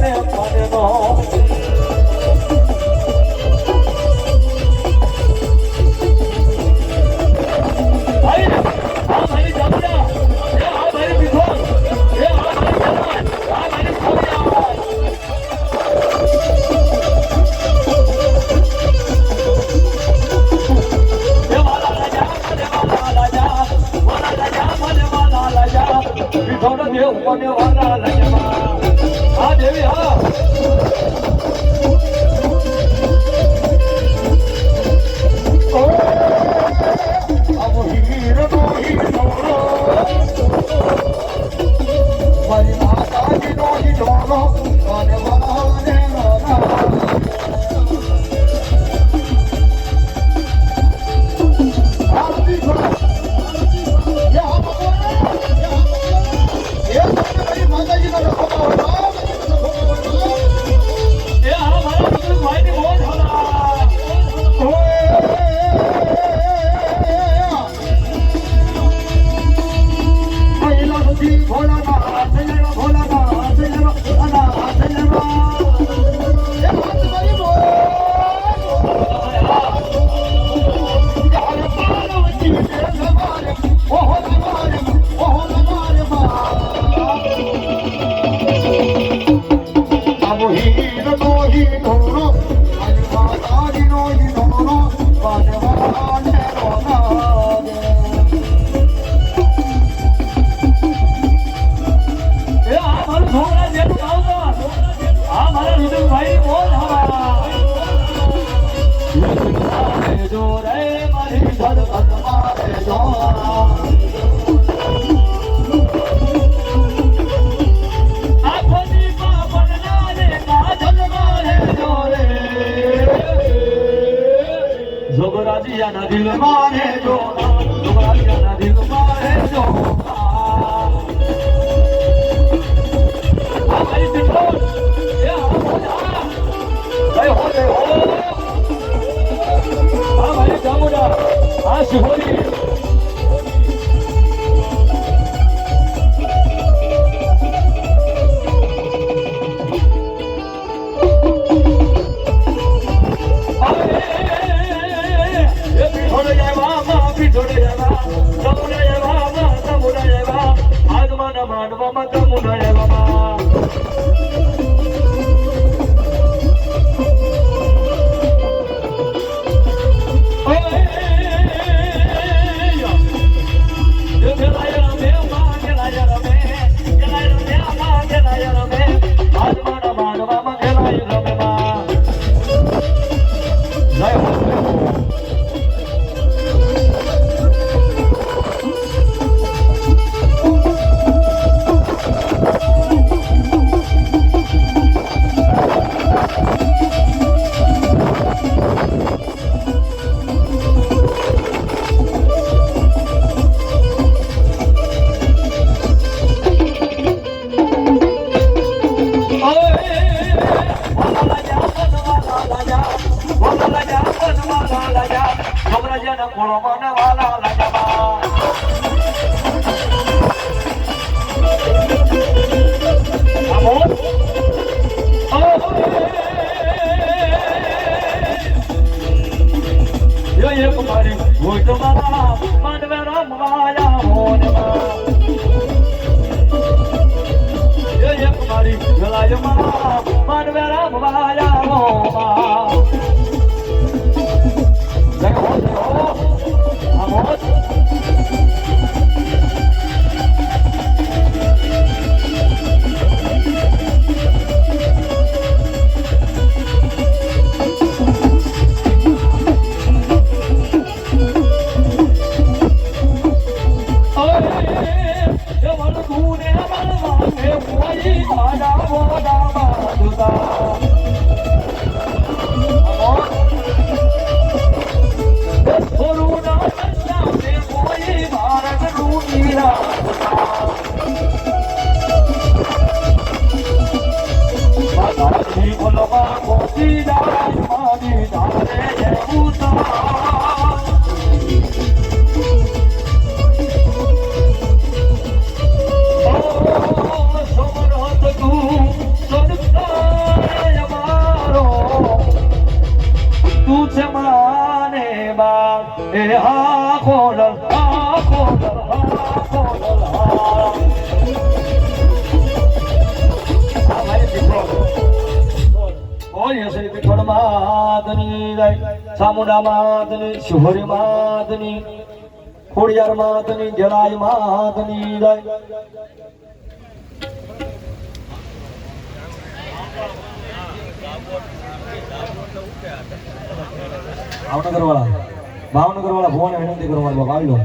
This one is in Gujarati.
ને મનનો one, one, one. જોગરાજીયાના દિલ મારે જો જોગરાજીયાના દિલ મારે જો આગમન માંડવામાં તમુનય બાબા குளமான வாழா லடவா મારી ભૂત મારા માનવે રમવાયા મોનમાં મારી ગલાય મારા માનવે રમવાયા મોમાં đi họ đã vô đau mà chúng ta તું છે માને બાપ એ હા ખોલ હા ખોલ હા વિઠ્ઠલ ચામુંડા માતની શિહોરી માતની ખોડિયાર માતની જલાઈ માતની જય ભાવનગર વાળા ભાવનગર વાળા ભુવાને વિનંતી કરવા આવી લો